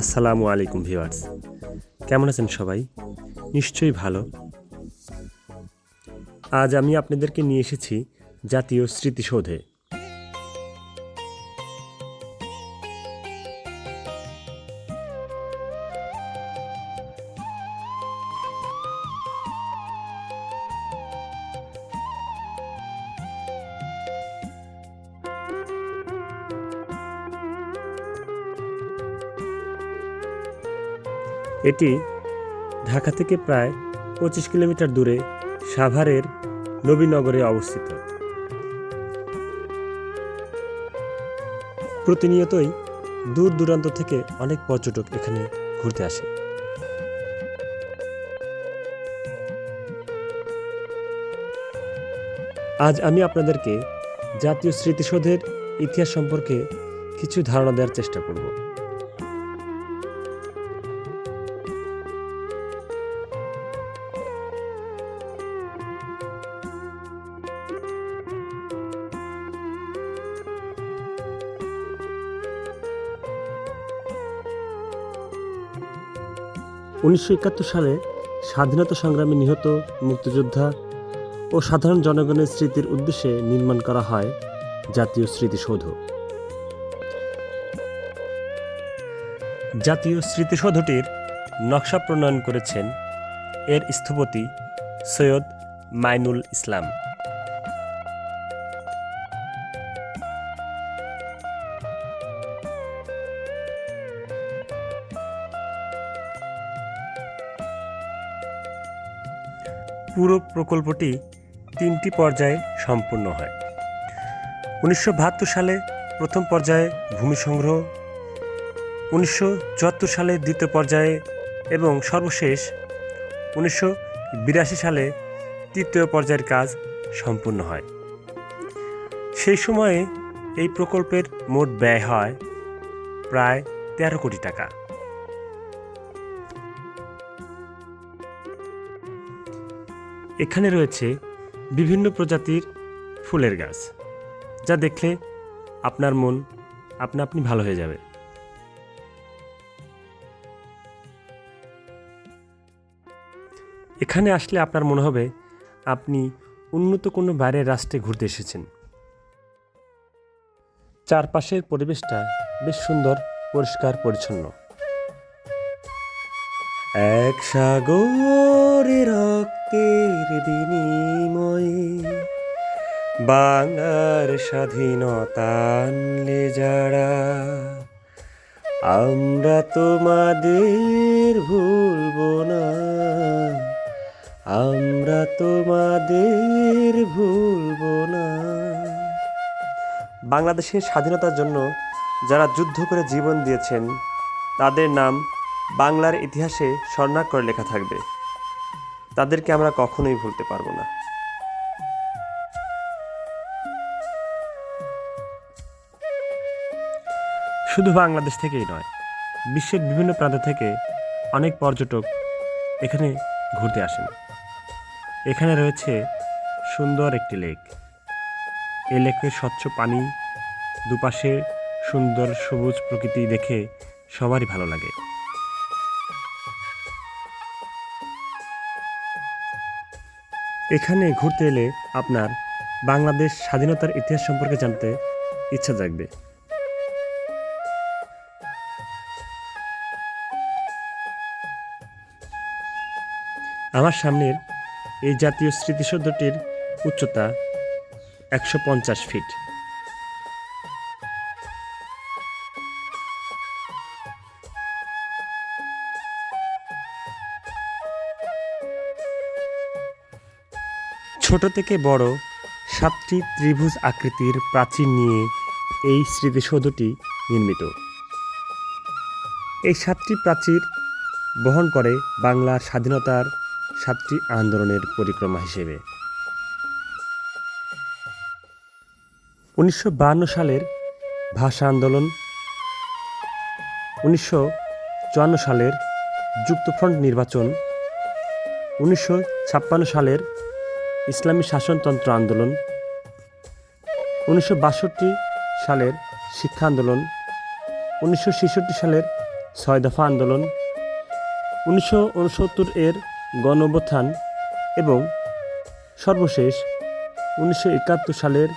আসসালামু আলাইকুম ভিউয়ার্স। কেমন আছেন সবাই? নিশ্চয়ই ভালো। আজ আমি আপনাদেরকে নিয়ে এসেছি জাতীয় স্মৃতিসৌধে। এটি ঢাকা থেকে প্রায় পঁচিশ কিলোমিটার দূরে সাভারের নবীনগরে অবস্থিত। প্রতিনিয়তই দূর দূরান্ত থেকে অনেক পর্যটক এখানে ঘুরতে আসে। আজ আমি আপনাদেরকে জাতীয় স্মৃতিসৌধের ইতিহাস সম্পর্কে কিছু ধারণা দেওয়ার চেষ্টা করব। উনিশশো একাত্তর সালে স্বাধীনতা সংগ্রামে নিহত মুক্তিযোদ্ধা ও সাধারণ জনগণের স্মৃতির উদ্দেশ্যে নির্মাণ করা হয় জাতীয় স্মৃতিসৌধ। জাতীয় স্মৃতিসৌধটির নকশা প্রণয়ন করেছেন এর স্থপতি সৈয়দ মাইনুল ইসলাম। পুরো প্রকল্পটি তিনটি পর্যায়ে সম্পূর্ণ হয়। উনিশশো বাহাত্তর সালে প্রথম পর্যায়ে ভূমি সংগ্রহ, উনিশশো চুয়াত্তর সালে দ্বিতীয় পর্যায়ে এবং সর্বশেষ উনিশশো বিরাশি সালে তৃতীয় পর্যায়ের কাজ সম্পূর্ণ হয়। সেই সময়ে এই প্রকল্পের মোট ব্যয় হয় প্রায় তেরো কোটি টাকা। এখানে রয়েছে বিভিন্ন প্রজাতির ফুলের গাছ, যা দেখলে আপনার মন আপনা আপনি ভালো হয়ে যাবে। এখানে আসলে আপনার মনে হবে আপনি উন্নত কোনো বাইরের রাষ্ট্রে ঘুরতে এসেছেন। চারপাশের পরিবেশটা বেশ সুন্দর, পরিষ্কার, পরিচ্ছন্ন। এক সাগরে রক্তের বিনিময়ে বাংলার স্বাধীনতা আনলে যারা, আমরা তোমাদের ভুলব না। আমরা তোমাদের ভুলব না। বাংলাদেশের স্বাধীনতার জন্য যারা যুদ্ধ করে জীবন দিয়েছেন, তাদের নাম বাংলার ইতিহাসে স্বর্ণাক্ষরে লেখা থাকবে। তাদেরকে আমরা কখনোই ভুলতে পারব না। শুধু বাংলাদেশ থেকেই নয়, বিশ্বের বিভিন্ন প্রান্ত থেকে অনেক পর্যটক এখানে ঘুরতে আসেন। এখানে রয়েছে সুন্দর একটি লেক। এই লেকের স্বচ্ছ পানি, দুপাশে সুন্দর সবুজ প্রকৃতি দেখে সবারই ভালো লাগে। এখানে ঘুরতে এলে আপনার বাংলাদেশ স্বাধীনতার ইতিহাস সম্পর্কে জানতে ইচ্ছা জাগবে। আমার সামনের এই জাতীয় স্মৃতিসৌধটির উচ্চতা একশো পঞ্চাশ ফিট। ছোট থেকে বড় সাতটি ত্রিভুজ আকৃতির প্রাচীর নিয়ে এই স্মৃতিসৌধটি নির্মিত। এই সাতটি প্রাচীর বহন করে বাংলার স্বাধীনতার সাতটি আন্দোলনের পরিক্রমা হিসেবে। উনিশশো সালের ভাষা আন্দোলন, উনিশশো চুয়ান্ন সালের যুক্তফ্রন্ট নির্বাচন, উনিশশো ছাপ্পান্ন সালের ইসলামী শাসনতন্ত্র আন্দোলন, উনিশশো বাষট্টি সালের শিক্ষা আন্দোলন, উনিশশো ছেষট্টি সালের ছয় দফা আন্দোলন, উনিশশো উনসত্তর এর গণঅভ্যুত্থান এবং সর্বশেষ উনিশশো একাত্তর সালের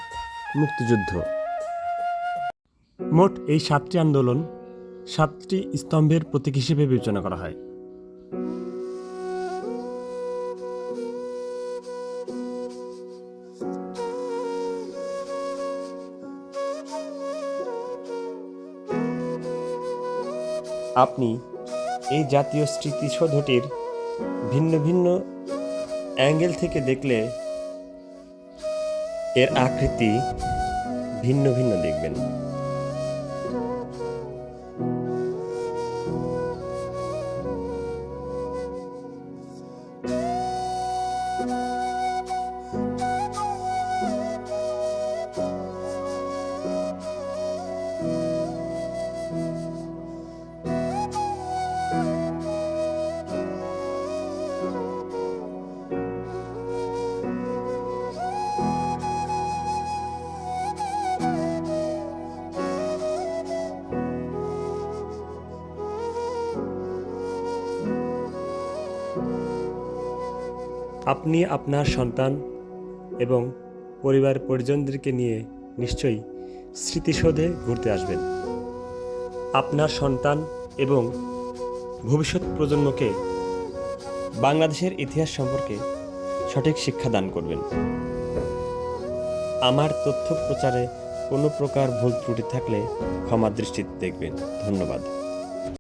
মুক্তিযুদ্ধ। মোট এই সাতটি আন্দোলন সাতটি স্তম্ভের প্রতীক হিসেবে বিবেচনা করা হয়। আপনি এই জাতীয় স্মৃতিসৌধটির ভিন্ন ভিন্ন অ্যাঙ্গেল থেকে দেখলে এর আকৃতি ভিন্ন ভিন্ন দেখবেন। আপনি আপনার সন্তান এবং পরিবার পরিজনদেরকে নিয়ে নিশ্চয়ই স্মৃতিসৌধে ঘুরতে আসবেন। আপনার সন্তান এবং ভবিষ্যৎ প্রজন্মকে বাংলাদেশের ইতিহাস সম্পর্কে সঠিক শিক্ষা দান করবেন। আমার তথ্য প্রচারে কোনো প্রকার ভুল ত্রুটি থাকলে ক্ষমা দৃষ্টিতে দেখবেন। ধন্যবাদ।